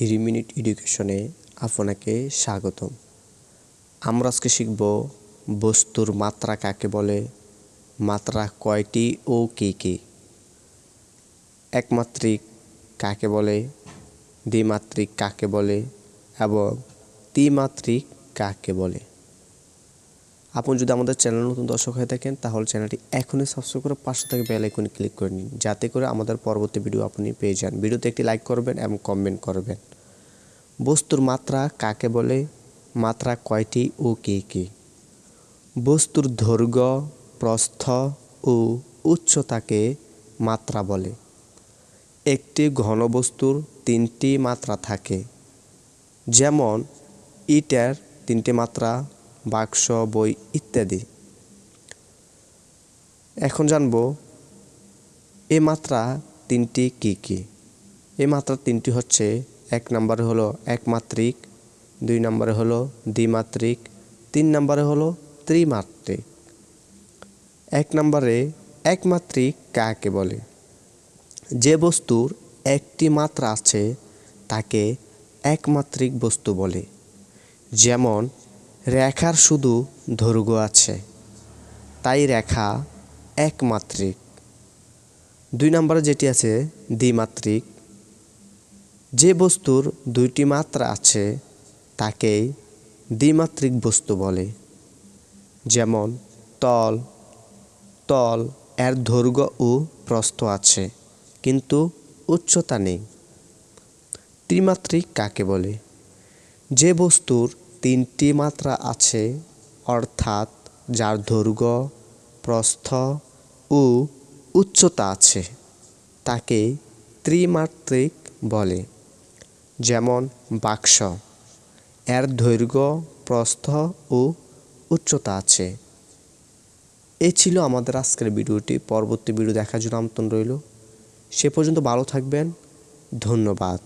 Three minute এডুকেশনে আপনাকে স্বাগতম। আমরা আজকে শিখব বস্তুর মাত্রা কাকে বলে, মাত্রা কয়টি ও কে কে। একমাত্রিক কাকে বলে, দ্বিমাত্রিক কাকে বলে এবং ত্রিমাত্রিক কাকে বলে। আপনি যদি আমাদের চ্যানেল নতুন দর্শক হয়ে থাকেন, তাহলে চ্যানেলটি এখনই সাবস্ক্রাইব করে পাশে থেকে বেল আইকনে ক্লিক করে নিন, যাতে করে আমাদের পরবর্তী ভিডিও আপনি পেয়ে যান। ভিডিওতে একটি লাইক করবেন এবং কমেন্ট করবেন। বস্তুর মাত্রা কাকে বলে? মাত্রা কয়টি ও কী কী? বস্তুর দৈর্ঘ্য, প্রস্থ ও উচ্চতাকে মাত্রা বলে। একটি ঘনবস্তুর তিনটি মাত্রা থাকে। যেমন, ইটের তিনটি মাত্রা বাক্স, বই ইত্যাদি। এখন জানব, এ মাত্রা তিনটি কি কি? এ মাত্রা তিনটি হচ্ছে, এক নম্বরে হলো একমাত্রিক দুই নম্বরে হলো দ্বিমাত্রিক, তিন নম্বরে হলো ত্রিমাত্রিক। এক নম্বরে একমাত্রিক কাকে বলে? যে বস্তুর একটি মাত্রা আছে, তাকে একমাত্রিক বস্তু বলে। যেমন রেখার শুধু দৈর্ঘ্য আছে, তাই রেখা একমাত্রিক। দুই নম্বরে যেটি আছে, দ্বিমাত্রিক। যে বস্তুর দুইটি মাত্রা আছে, তাকেই দ্বিমাত্রিক বস্তু বলে। যেমন, তল। তল এর দৈর্ঘ্য ও প্রস্থ আছে, কিন্তু উচ্চতা নেই। ত্রিমাত্রিক কাকে বলে? যে বস্তুর তিনটি মাত্রা আছে, অর্থাৎ যার দৈর্ঘ্য, প্রস্থ ও উচ্চতা আছে, তাকে ত্রিমাত্রিক বলে। যেমন বাক্স, এর দৈর্ঘ্য, প্রস্থ ও উচ্চতা আছে। এ ছিল আমাদের আজকের ভিডিওটি। পরবর্তী ভিডিও দেখার জন্য আমন্ত্রণ রইল। সে পর্যন্ত ভালো থাকবেন। ধন্যবাদ।